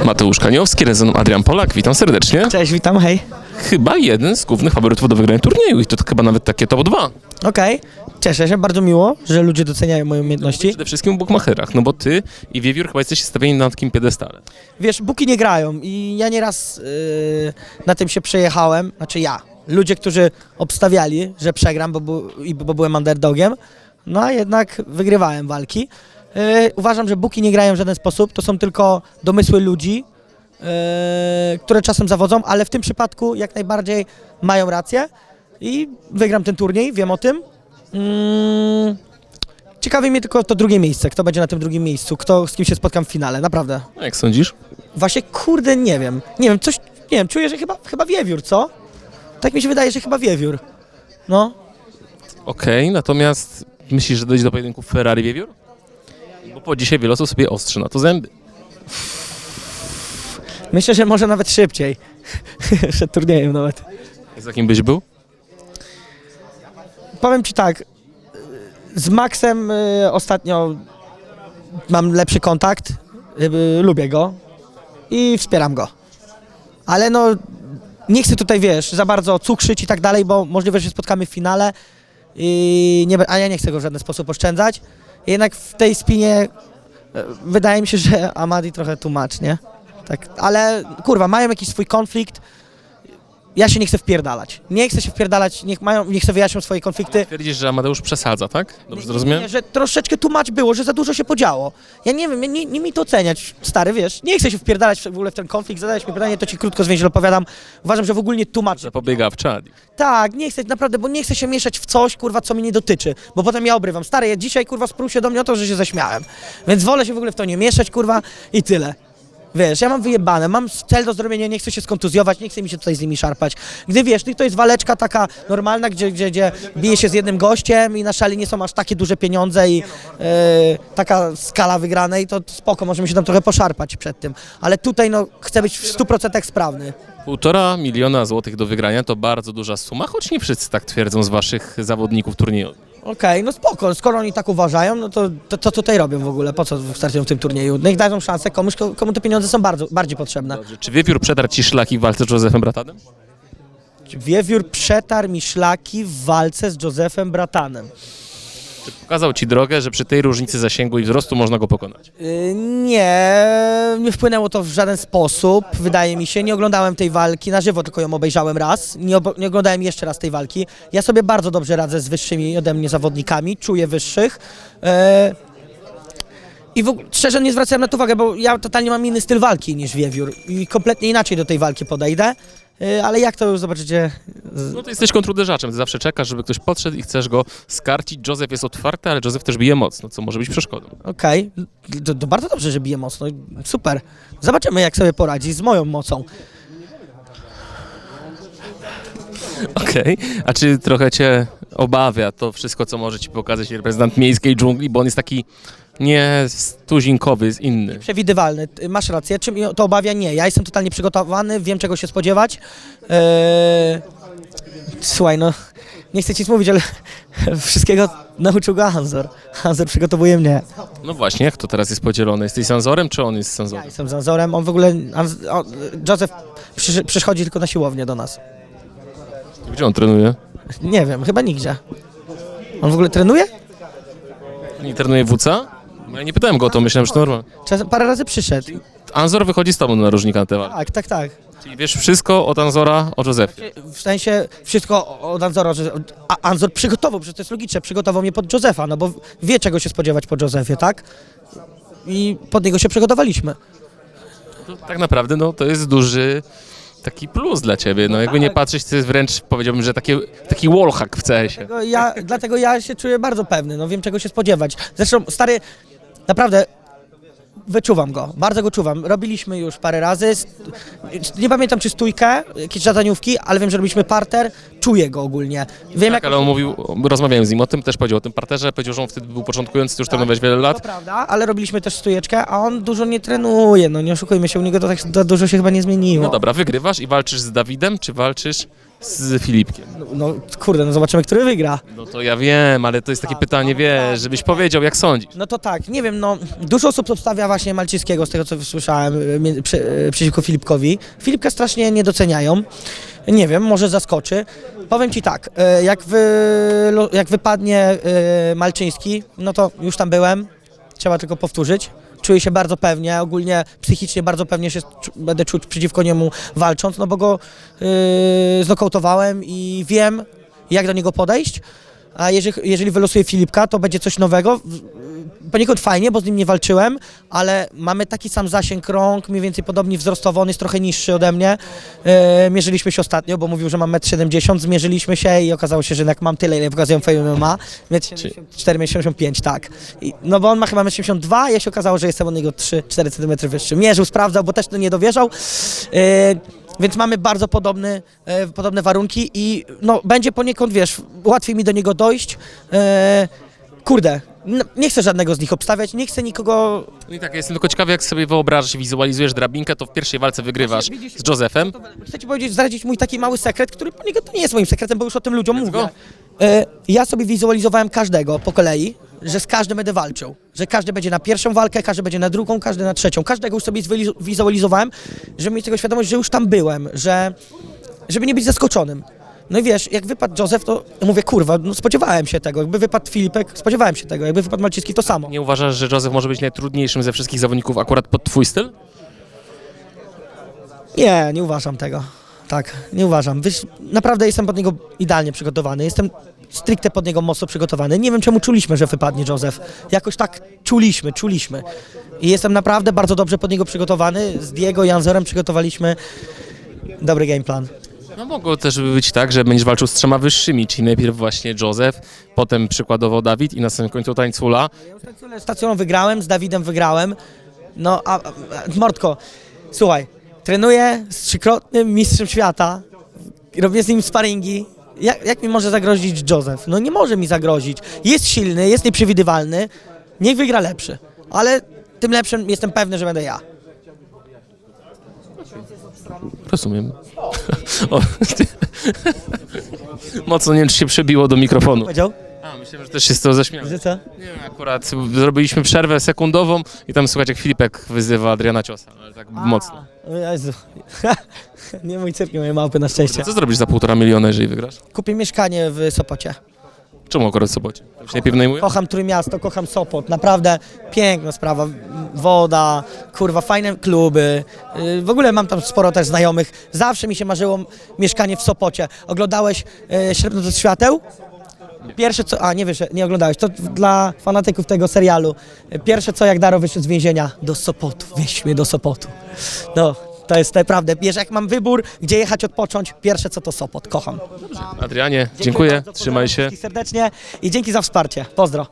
Mateusz Kaniowski, Rezon Adrian Polak, witam serdecznie. Cześć, witam, hej. Chyba jeden z głównych faworytów do wygrania turnieju i to chyba nawet takie top 2. Okej, cieszę się, bardzo miło, że ludzie doceniają moje umiejętności. Przede wszystkim w bukmacherach, no bo ty i Wiewiór chyba jesteście stawieni na takim piedestale. Wiesz, buki nie grają i ja nieraz yy, na tym się przejechałem, znaczy ja. Ludzie, którzy obstawiali, że przegram, bo, bu, i- bo byłem underdogiem, no a jednak wygrywałem walki. Yy, uważam, że buki nie grają w żaden sposób, to są tylko domysły ludzi, yy, które czasem zawodzą, ale w tym przypadku jak najbardziej mają rację i wygram ten turniej, wiem o tym. Mm, Ciekawi mnie tylko to drugie miejsce, kto będzie na tym drugim miejscu, kto, z kim się spotkam w finale, naprawdę. A jak sądzisz? Właśnie, kurde, nie wiem. Nie wiem, coś, nie wiem, czuję, że chyba, chyba wiewiór, co? Tak mi się wydaje, że chyba wiewiór. No, Okej, natomiast myślisz, że dojdzie do pojedynku Ferrari-Wiewiór? Bo po dzisiaj wiele osób sobie ostrzy na to zęby. myślę, że może nawet szybciej. Przed turniejem nawet. Z jakim byś był? Powiem ci tak, z Maxem y, ostatnio mam lepszy kontakt, y, lubię go i wspieram go. Ale no, nie chcę tutaj, wiesz, za bardzo cukrzyć i tak dalej, bo możliwe, że się spotkamy w finale, i nie, a ja nie chcę go w żaden sposób oszczędzać. Jednak w tej spinie y, wydaje mi się, że Amadi trochę tłumacz, nie? Tak, ale kurwa, mają jakiś swój konflikt. Ja się nie chcę wpierdalać. Nie chcę się wpierdalać, niech mają, niech sobie wyjaśnią swoje konflikty. Twierdzisz, że Amadeusz przesadza, tak? Dobrze zrozumiałem? Nie, że troszeczkę tłumacz było, że za dużo się podziało. Ja nie wiem, nie, nie mi to oceniać, stary, wiesz. Nie chcę się wpierdalać w ogóle w ten konflikt, zadałeś mi pytanie, to ci krótko zwięźle opowiadam. Uważam, że w ogóle nie tłumacz. Zapobiegawczy Adi. Tak, nie chcę, naprawdę, bo nie chcę się mieszać w coś, kurwa, co mnie nie dotyczy, bo potem ja obrywam. Stary, ja dzisiaj, kurwa, sprół się do mnie o to, że się zaśmiałem. Więc wolę się w ogóle w to nie mieszać, kurwa, i tyle. Wiesz, ja mam wyjebane, mam cel do zrobienia, nie chcę się skontuzjować, nie chcę mi się tutaj z nimi szarpać. Gdy wiesz, to jest waleczka taka normalna, gdzie, gdzie, gdzie bije się z jednym gościem i na szali nie są aż takie duże pieniądze i e, taka skala wygranej, to spoko, możemy się tam trochę poszarpać przed tym. Ale tutaj, no, chcę być w 100% sprawny. Półtora miliona złotych do wygrania to bardzo duża suma, choć nie wszyscy tak twierdzą z waszych zawodników turniejowych. Okej, no spoko, skoro oni tak uważają, no to, to co tutaj robią w ogóle, po co startują w tym turnieju? Niech dają szansę komuś, ko- komu te pieniądze są bardzo, bardziej potrzebne. Dobrze. Czy Wiewiór przetarł ci szlaki w walce z Józefem Bratanem? Wiewiór przetarł mi szlaki w walce z Józefem Bratanem. Pokazał ci drogę, że przy tej różnicy zasięgu i wzrostu można go pokonać. Yy, nie, nie wpłynęło to w żaden sposób, wydaje mi się. Nie oglądałem tej walki na żywo, tylko ją obejrzałem raz. Nie, obo- nie oglądałem jeszcze raz tej walki. Ja sobie bardzo dobrze radzę z wyższymi ode mnie zawodnikami, czuję wyższych. Yy, I w ogóle, szczerze nie zwracałem na to uwagę, bo ja totalnie mam inny styl walki niż Wiewiór i kompletnie inaczej do tej walki podejdę. Yy, ale jak to już zobaczycie z- No to jesteś kontruderzaczem, ty zawsze czekasz, żeby ktoś podszedł i chcesz go skarcić. Józef jest otwarty, ale Józef też bije mocno, co może być przeszkodą. Okej, to, to bardzo dobrze, że bije mocno. Super. Zobaczymy, jak sobie poradzi z moją mocą. Okej, a czy trochę cię obawia to wszystko, co może ci pokazać reprezentant miejskiej dżungli, bo on jest taki nie stuzinkowy, jest inny. Przewidywalny. Ty Masz rację. Czy mnie to obawia? Nie. Ja jestem totalnie przygotowany, wiem czego się spodziewać. Eee... Słuchaj, no, nie chcę ci mówić, ale wszystkiego nauczył go Hanzor. Hanzor przygotowuje mnie. No właśnie, jak to teraz jest podzielone? Jesteś Sanzorem, czy on jest Ja Sanzorem? jestem z Hanzorem, on w ogóle, Hanz- o, Joseph przysz, przychodzi tylko na siłownię do nas. Gdzie on trenuje? Nie wiem, chyba nigdzie. On w ogóle trenuje? Nie trenuje WC? No Ja nie pytałem go o to, myślałem, że to normalne. Czasem parę razy przyszedł. Anzor wychodzi z tobą na narożnika na tę walkę. Tak, tak, tak. Czyli wiesz wszystko od Anzora, o Józefie. W sensie wszystko od Anzora, że a Anzor przygotował, przecież to jest logiczne, przygotował mnie pod Józefa, no bo wie czego się spodziewać po Józefie, tak? I pod niego się przygotowaliśmy. To tak naprawdę no, to jest duży taki plus dla ciebie. No jakby nie patrzeć, to jest wręcz powiedziałbym, że takie, taki wallhack w CS-ie. Dlatego Ja, dlatego ja się czuję bardzo pewny, no wiem czego się spodziewać. Zresztą stary, naprawdę wyczuwam go, bardzo go czuwam. Robiliśmy już parę razy, nie pamiętam czy stójkę, jakieś zadaniówki, ale wiem, że robiliśmy parter, czuję go ogólnie. Wiem Tak, ale on mówił, rozmawiałem z nim o tym, też powiedział o tym parterze, powiedział, że on wtedy był początkujący, już trenowałeś wiele To lat. prawda, ale robiliśmy też stójeczkę, a on dużo nie trenuje, no nie oszukujmy się, u niego to tak za dużo się chyba nie zmieniło. No dobra, wygrywasz i walczysz z Dawidem, czy walczysz z Filipkiem. No, no kurde, no zobaczymy, który wygra. No to ja wiem, ale to jest takie pytanie, wiesz, żebyś powiedział, jak sądzisz. No to tak, nie wiem, no dużo osób obstawia właśnie Malczyńskiego, z tego co słyszałem, y, przy, y, przeciwko Filipkowi. Filipka strasznie nie doceniają. Nie wiem, może zaskoczy. Powiem Ci tak, y, jak, wy, lo- jak wypadnie y, Malczyński, no to już tam byłem, trzeba tylko powtórzyć. Czuję się bardzo pewnie, ogólnie psychicznie bardzo pewnie się będę czuć przeciwko niemu walcząc, no bo go yy, znokautowałem i wiem, jak do niego podejść. A jeżeli, jeżeli wylosuje Filipka, to będzie coś nowego. Poniekąd fajnie, bo z nim nie walczyłem, ale mamy taki sam zasięg rąk, mniej więcej podobnie wzrostowo, on jest trochę niższy ode mnie. E, mierzyliśmy się ostatnio, bo mówił, że mam 1,70 m, zmierzyliśmy się i okazało się, że jednak mam tyle, ile pokazują Fame MMA, 1,74 m, tak. I, no bo on ma chyba 1,72 m, ja się okazało, że jestem od niego 3-4 cm wyższy. Mierzył, sprawdzał, bo też to nie dowierzał. E, więc mamy bardzo podobny, e, podobne warunki i no, będzie poniekąd, wiesz, łatwiej mi do niego dojść. E, kurde, n- nie chcę żadnego z nich obstawiać, nie chcę nikogo... No i tak, jestem tylko ciekawy, jak sobie wyobrażasz, wizualizujesz drabinkę, to w pierwszej walce wygrywasz z Josephem. Chcę ci powiedzieć, zdradzić mój taki mały sekret, który poniekąd to nie jest moim sekretem, bo już o tym ludziom mówię. go. E, ja sobie wizualizowałem każdego po kolei, że z każdym będę walczył. Że każdy będzie na pierwszą walkę, każdy będzie na drugą, każdy na trzecią. Każdego już sobie wizualizowałem, żeby mieć tego świadomość, że już tam byłem, że żeby nie być zaskoczonym. No i wiesz, jak wypadł Józef, to mówię, kurwa, no spodziewałem się tego. Jakby wypadł Filipek, spodziewałem się tego. Jakby wypadł Malczycki, to samo. Nie uważasz, że Joseph może być najtrudniejszym ze wszystkich zawodników akurat pod twój styl? Nie, nie uważam tego. Tak, nie uważam. Wiesz, naprawdę jestem pod niego idealnie przygotowany. Jestem stricte pod niego mocno przygotowany. Nie wiem, czemu czuliśmy, że wypadnie Józef. Jakoś tak czuliśmy, czuliśmy. I jestem naprawdę bardzo dobrze pod niego przygotowany. Z Diego i Anzorem przygotowaliśmy dobry game plan. No mogło też być tak, że będziesz walczył z trzema wyższymi, czyli najpierw właśnie Joseph, potem przykładowo Dawid i na samym końcu Tańcula. Z Stacjoną wygrałem, z Dawidem wygrałem. No, a, a Mordko, słuchaj, trenuję z trzykrotnym mistrzem świata, robię z nim sparingi. Jak, jak mi może zagrozić Józef? No nie może mi zagrozić. Jest silny, jest nieprzewidywalny, niech wygra lepszy. Ale tym lepszym jestem pewny, że będę ja. Rozumiem. O, Mocno nie wiem, czy się przebiło do mikrofonu. Powiedział? A, myślałem, że też się z tego zaśmiałem. Że co? Nie, akurat zrobiliśmy przerwę sekundową i tam słychać jak Filipek wyzywa Adriana Ciosa, ale tak mocno. O Jezu. nie mój cyrk, nie moje małpy na szczęście. Co zrobisz za półtora miliona, jeżeli wygrasz? Kupię mieszkanie w Sopocie. Czemu akurat w sobocie? Tam się najmuje? Kocham Trójmiasto, kocham Sopot, naprawdę piękna sprawa. Woda, kurwa, fajne kluby. Yy, W ogóle mam tam sporo też znajomych. Zawsze mi się marzyło mieszkanie w Sopocie. Oglądałeś yy, Ślepnąc od świateł? Pierwsze co, a nie wiesz, nie oglądałeś, to dla fanatyków tego serialu. Pierwsze co, jak Daro wyszedł z więzienia, do Sopotu, wieź mnie do Sopotu. No, to jest naprawdę, wiesz, jak mam wybór, gdzie jechać odpocząć, pierwsze co to Sopot, kocham. Adrianie, dziękuję, bardzo, trzymaj pozdrawiam się. wszystkich serdecznie i dzięki za wsparcie. Pozdro.